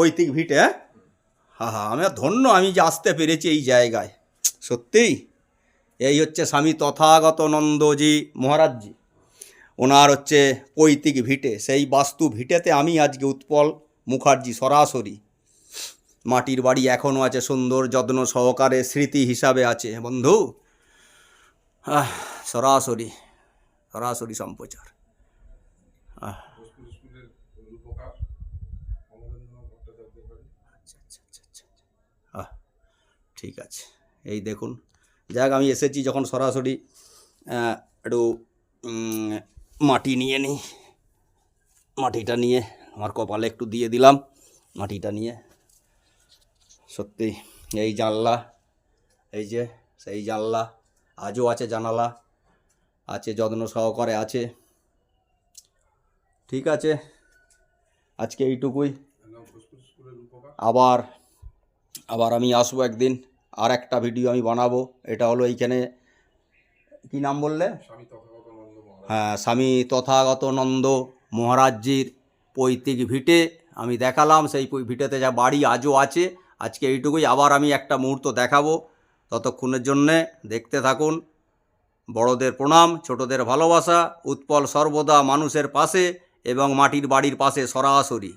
পৈতৃক ভিটে হ্যাঁ? হা হা, আমি ধন্য, আমি যে আসতে পেরেছি এই জায়গায়। সত্যিই? এই হচ্ছে স্বামী তথাগত নন্দজি মহারাজজি। ওনার হচ্ছে পৈতৃক ভিটে, সেই বাস্তু ভিটেতে আমি আজকে উৎপল মুখার্জি সরাসরি। মাটির বাড়ি এখনও আছে, সুন্দর যত্ন সহকারে স্মৃতি হিসাবে আছে। বন্ধু সরাসরি সরাসরি সম্প্রচার। আচ্ছা আচ্ছা আচ্ছা ঠিক আছে। এই দেখুন, যাক, আমি এসেছি যখন সরাসরি একটু মাটি নিয়ে নিই। মাটিটা নিয়ে, আমার কপালে একটু দিয়ে দিলাম মাটিটা নিয়ে। সত্যি, এই জানলা, এই যে, সেই জানলা, আজও আছে জানালা, আছে যত্ন সহকারে আছে। ঠিক আছে, আজকে এইটুকুই। আবার আবার আমি আসব একদিন আর একটা ভিডিও আমি বানাবো এটা হলো এইখানে কি নাম বললে? হ্যাঁ স্বামী তথাগত নন্দ মহারাজজির পৈতৃক ভিটে আমি দেখালাম সেই ভিটেতে যা বাড়ি আজও আছে আজকে এইটুকুই আবার আমি একটা মুহূর্ত দেখাবো। ততক্ষণের জন্যে দেখতে থাকুন বড়দের প্রণাম ছোটদের ভালোবাসা উৎপল সর্বদা মানুষের পাশে এবং মাটির বাড়ির পাশে সরাসরি।